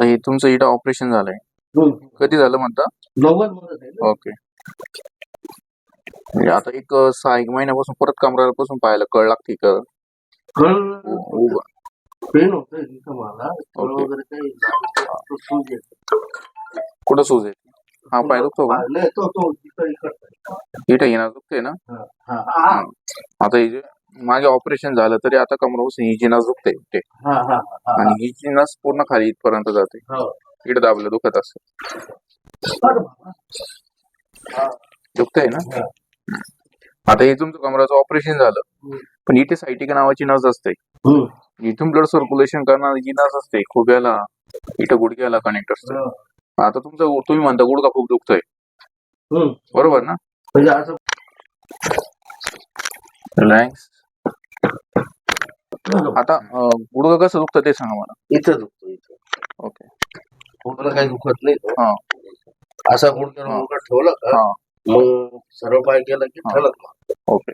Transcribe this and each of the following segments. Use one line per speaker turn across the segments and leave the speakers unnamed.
आता हे तुमचं इथं ऑपरेशन झालंय.
हम्म.
कधी झालं म्हणता? ओके म्हणजे आता एक सहा एक महिन्यापासून परत कमरापासून पाहायला कळ लागते का. कुठं सूज आहे? हा पाय दुखतो का?
हा.
इथं येणार दुखते ना?
हा, हा, हा,
आता हे जे मागे ऑपरेशन झालं तरी आता कमरापासून ही जिनास दुखते ते
हा, हा, हा, हा.
आणि ही जिनास पूर्ण खाली इथपर्यंत जाते
हो.
इकडे दाबलं दुखत असत
बाबा. हा,
दुखतंय ना
हा.
आता हे तुमचं कमराचं ऑपरेशन झालं
हम्म.
पण इथे सायटिका नावाची नस असते
हम्म.
इथून ब्लड सर्क्युलेशन करणारी जी नस असते खुब्याला इथं गुडघ्याला कनेक्ट असतं
हा.
आता तुमचं तुम्ही म्हणता गुडघा खूप दुखतोय
हम्म.
बरोबर ना
म्हणजे असं
रिलॅक्स आता गुडघा कसं दुखतं ते सांगा मला.
इथं दुखतो इथं.
ओके.
गुडघा काही दुखत नाही तो.
हा.
असा. गुडघा ठेवला का
हा.
मग सर्व पाय केला की
हा.
ठेवलं
ओके.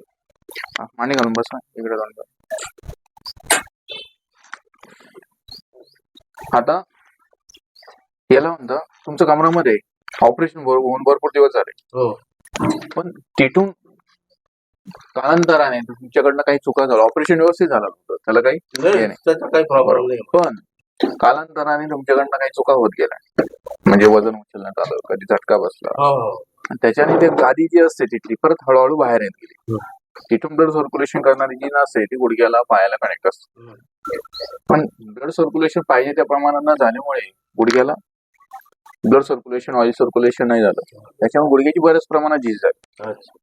हा, मांडी घालून बसा इकडे जाऊन बसा. आता याला म्हणता तुमच्या कमरामध्ये ऑपरेशन होऊन भरपूर दिवस झाले.
हो.
पण तिथून कालांतराने तुमच्याकडनं काही चुका झाल्या. ऑपरेशन व्यवस्थित झालं होतं. त्याला काही हे
नाही
नाही.
त्याचा काही प्रॉब्लेम नाही.
पण कालांतराने तुमच्याकडनं काही चुका होत गेल्या. म्हणजे वजन उचलण्यात आलं कधी झटका बसला.
हो हो.
आणि त्याच्याने ते गादी जी असते तिथली परत हळूहळू बाहेर येत गेली. तिथून ब्लड सर्क्युलेशन करणारी जी नस आहे ती गुडघ्याला पायाला कनेक्ट असते. पण ब्लड सर्क्युलेशन पाहिजे त्या प्रमाणात न झाल्यामुळे गुडघ्याला ब्लड सर्क्युलेशन ऑइल सर्क्युलेशन नाही झालं. त्याच्यामुळे गुडघ्याची बऱ्याच प्रमाणात झीज झाली.
अच्छा.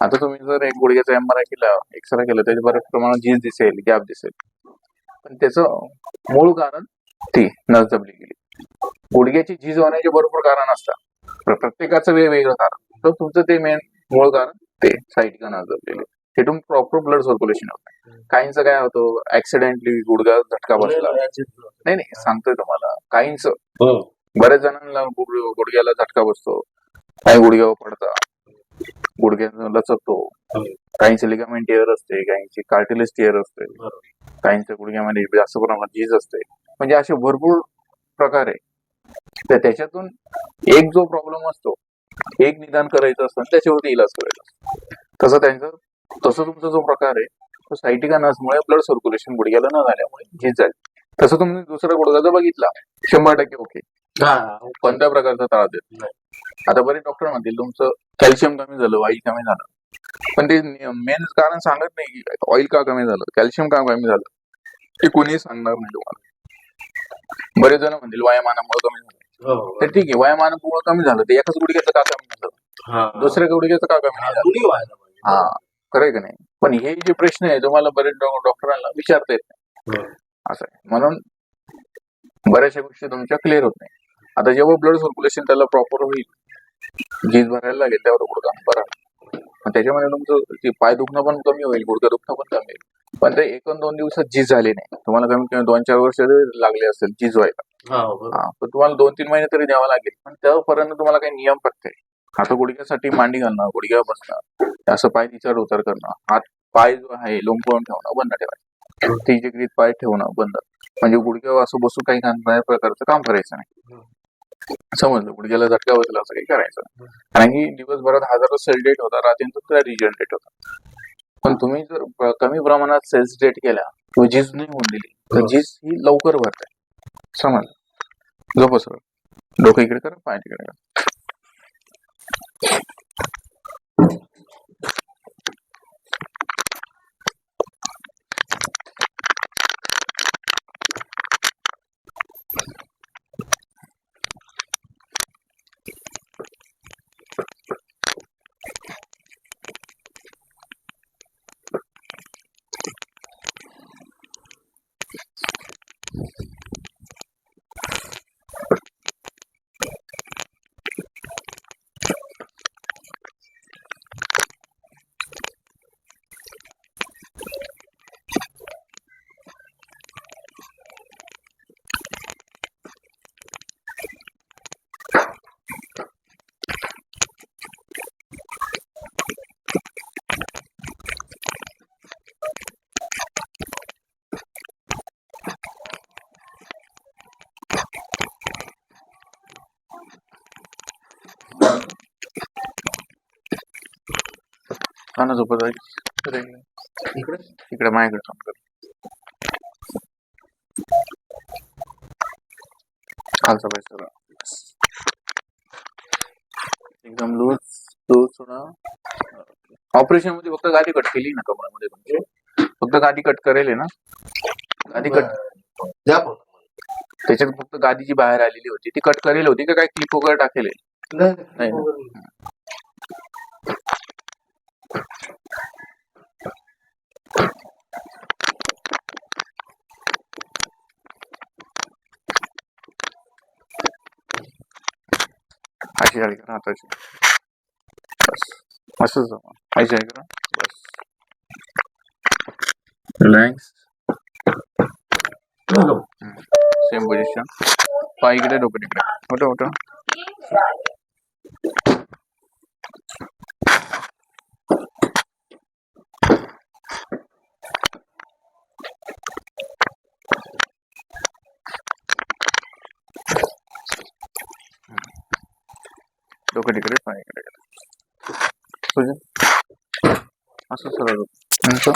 आता तुम्ही जर एक गुडघ्याचा एम आर आय केला एक्सरे केला त्याच्या बऱ्याच प्रमाणात झीज दिसेल गॅप दिसेल. पण त्याचं मूळ कारण ती नस दबली गेली. गुडघ्याची झीज होण्याचे भरपूर कारण असतात. प्र- प्रत्येकाचं वेगवेगळं कारण. तर तुमचं ते मेन मूळ कारण ते साईटिका नस दबलेली तिथून प्रॉपर ब्लड सर्क्युलेशन होत. नाही काहींचं काय होतं ऍक्सिडेंटली गुडघा झटका बसला. नाही नाही सांगतोय तुम्हाला. काहींचं.
हो.
बऱ्याच जणांना गुड- गुडघ्याला झटका बसतो. काही गुडघ्यावर पडतात. गुडघ्यानं लचकतो.
हम्म.
काहींचे लिगामेंट टिअर असते काहींची कार्टिलेज टिअर असते. काहींच्या गुडघ्यामध्ये जास्त प्रमाणात झीज असते. म्हणजे असे भरपूर प्रकार. आहे तर त्याच्यातून एक जो प्रॉब्लेम असतो एक निदान करायचं असतं आणि त्याच्यावरती इलाज करायचा असतो. तसं त्यांचं तसं तुमचा जो प्रकार आहे तो सायटिका नसमुळे ब्लड सर्क्युलेशन गुडघ्याला न झाल्यामुळे झीज झाली. तसं तुम्ही दुसरा गुडघा जर बघितला शंभर टक्के ओके कोणत्या प्रकारचा त्रास देत
नाही.
आता बरेच डॉक्टर म्हणतील तुमचं कॅल्शियम कमी झालं ऑइल कमी झालं पण ते मेन कारण सांगत नाही की ऑइल का कमी झालं कॅल्शियम का कमी झालं ते कोणीही सांगणार नाही तुम्हाला बरेच जण म्हणतील वयामानामुळे कमी झालं
हो.
तर ठीक आहे वयामानामुळे कमी झालं ते एकाच गुडघ्याचं का कमी झालं
हा.
दुसऱ्या गुडघ्याचं का कमी
हा,
नाही झालं. हा खरंय का नाही पण हे जे प्रश्न आहे तुम्हाला बरेच डॉक्टरांना विचारता येत नाही
हम्म.
असं आहे म्हणून बऱ्याचशा गोष्टी तुमच्या क्लिअर होत नाही आता जेव्हा ब्लड सर्क्युलेशन त्याला प्रॉपर होईल. झीज भरायला लागेल त्यावर गुडघा. बरा. त्याच्यामध्ये तुमचं ते पाय दुखणं पण कमी होईल गुडघा दुखणं पण कमी होईल. पण ते एक दोन दिवसात झीज झाली नाही. तुम्हाला कमीत कमी दोन चार वर्ष लागले असेल झीज व्हायला. पण तुम्हाला दोन तीन महिने तरी द्यावा लागेल. पण त्यापर्यंत तुम्हाला काही नियम पडते आता गुडघ्यासाठी मांडी घालणं गुडघ्यावर बसणं असं पाय तिच्यावर उतार करणं हात पाय जो आहे लोंबकळून ठेवणं बंद ठेवायचं. तिजगरीत पाय ठेवणं बंद. म्हणजे गुडघ्यावर असं बसून काही प्रकारचं काम करायचं नाही. समजलं गुडघ्याला झटका बसला असं काही करायचं. कारण की दिवसभरात हजारो सेल डेट होता रात्री तुला रिजनरेट होता पण तुम्ही जर कमी प्रमाणात सेल्स डेट केल्या किंवा झीज नाही होऊन दिली तर. झीज ही लवकर भरते. समजलं झोप सर डोकं इकडे करा पाय तिकडे करा. Thank you. काना झोपत आहे.
इकडे?
इकडे माझ्याकडे कर. खालचा सगळा एकदम लूज लूज थोडा. ऑपरेशनमध्ये फक्त गादी कट केली ना कमरामध्ये तुमची फक्त गादी कट करेल ना? गादी कट त्याच्यात फक्त गादी जी बाहेर आलेली होती ती कट करेल होती का काय क्लिप वगैरे टाकेल?
नाही
नाही ना.
वगैरे.
अशी जाळी करा हाताची बस असंच जमा अशी जाळी करा बस रिलॅक्स
चलो.
सेम पोझिशन पाय इकडे डोकं तिकडे होतं होतं डोकं तिकडे पाय इकडे तुझं असं सरळ डोकं. नंतर